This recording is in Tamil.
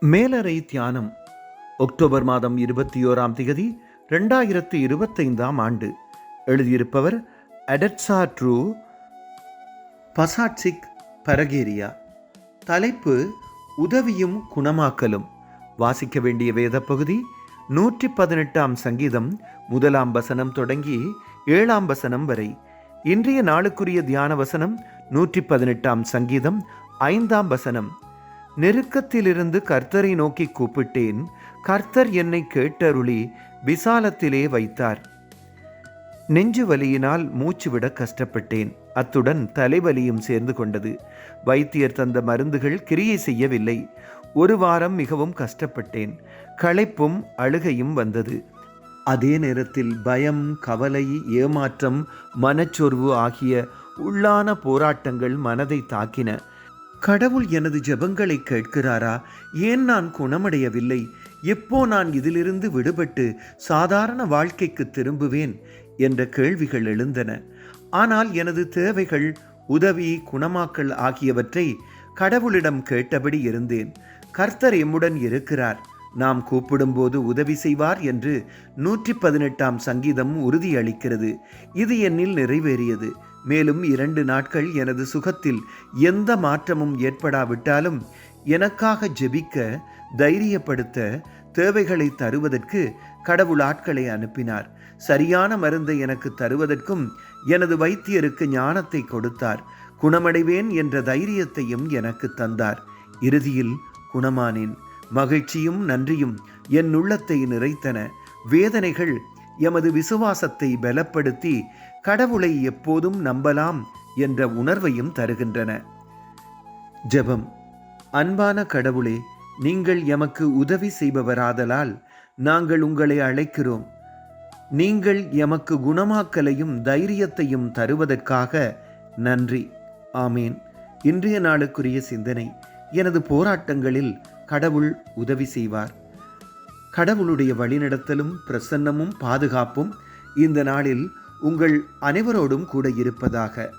மேலறை தியானம் அக்டோபர் மாதம் இருபத்தி ஓராம் திகதி ரெண்டாயிரத்தி இருபத்தைந்தாம் ஆண்டு. எழுதியிருப்பவர் அடட்சா ட்ரூ பசாட்சிக் பரகேரியா. தலைப்பு உதவியும் குணமாக்கலும். வாசிக்க வேண்டிய வேத பகுதி நூற்றி பதினெட்டாம் சங்கீதம் முதலாம் வசனம் தொடங்கி ஏழாம் வசனம் வரை. இன்றைய நாளுக்குரிய தியான வசனம் நூற்றி பதினெட்டாம் சங்கீதம் ஐந்தாம் வசனம். நெருக்கத்திலிருந்து கர்த்தரை நோக்கி கூப்பிட்டேன். கர்த்தர் என்னை கேட்டருளி விசாலத்திலே வைத்தார். நெஞ்சு வலியினால் மூச்சு விட கஷ்டப்பட்டேன். அத்துடன் தலைவலியும் சேர்ந்து கொண்டது. வைத்தியர் தந்த மருந்துகள் கிரியை செய்யவில்லை. ஒரு வாரம் மிகவும் கஷ்டப்பட்டேன். களைப்பும் அழுகையும் வந்தது. அதே நேரத்தில் பயம் கவலை ஏமாற்றம் மனச்சொர்வு ஆகிய உள்ளான போராட்டங்கள் மனதை தாக்கின. கடவுள் எனது ஜெபங்களை கேட்கிறாரா? ஏன் நான் குணமடையவில்லை? எப்போ நான் இதிலிருந்து விடுபட்டு சாதாரண வாழ்க்கைக்கு திரும்புவேன்? என்ற கேள்விகள் எழுந்தன. ஆனால் எனது தேவைகள் உதவி குணமாக்கல் ஆகியவற்றை கடவுளிடம் கேட்டபடி இருந்தேன். கர்த்தர் எம்முடன் இருக்கிறார். நாம் கூப்பிடும்போது உதவி செய்வார் என்று நூற்றி பதினெட்டாம் சங்கீதம் உறுதியளிக்கிறது. இது என்னில் நிறைவேறியது. மேலும் இரண்டு நாட்கள் எனது சுகத்தில் எந்த மாற்றமும் ஏற்படாவிட்டாலும் எனக்காக ஜெபிக்க தைரியப்படுத்த தேவைகளை தருவதற்கு கடவுள் ஆட்களை அனுப்பினார். சரியான மருந்தை எனக்கு தருவதற்கும் எனது வைத்தியருக்கு ஞானத்தை கொடுத்தார். குணமடைவேன் என்ற தைரியத்தையும் எனக்கு தந்தார். இறுதியில் குணமானேன். மகிழ்ச்சியும் நன்றியும் என் உள்ளத்தை நிறைத்தன. வேதனைகள் எமது விசுவாசத்தை பலப்படுத்தி கடவுளை எப்போதும் நம்பலாம் என்ற உணர்வையும் தருகின்றன. ஜெபம். அன்பான கடவுளே நீங்கள் எமக்கு உதவி செய்பவராதலால் நாங்கள் உங்களை அழைக்கிறோம். நீங்கள் எமக்கு குணமாக்கலையும் தைரியத்தையும் தருவதற்காக நன்றி. ஆமேன். இன்றைய நாளுக்குரிய சிந்தனை எனது போராட்டங்களில் கடவுள் உதவி செய்வார். கடவுளுடைய வழிநடத்தலும் பிரசன்னமும் பாதுகாப்பும் இந்த நாளில் உங்கள் அனைவரோடும் கூட இருப்பதாக.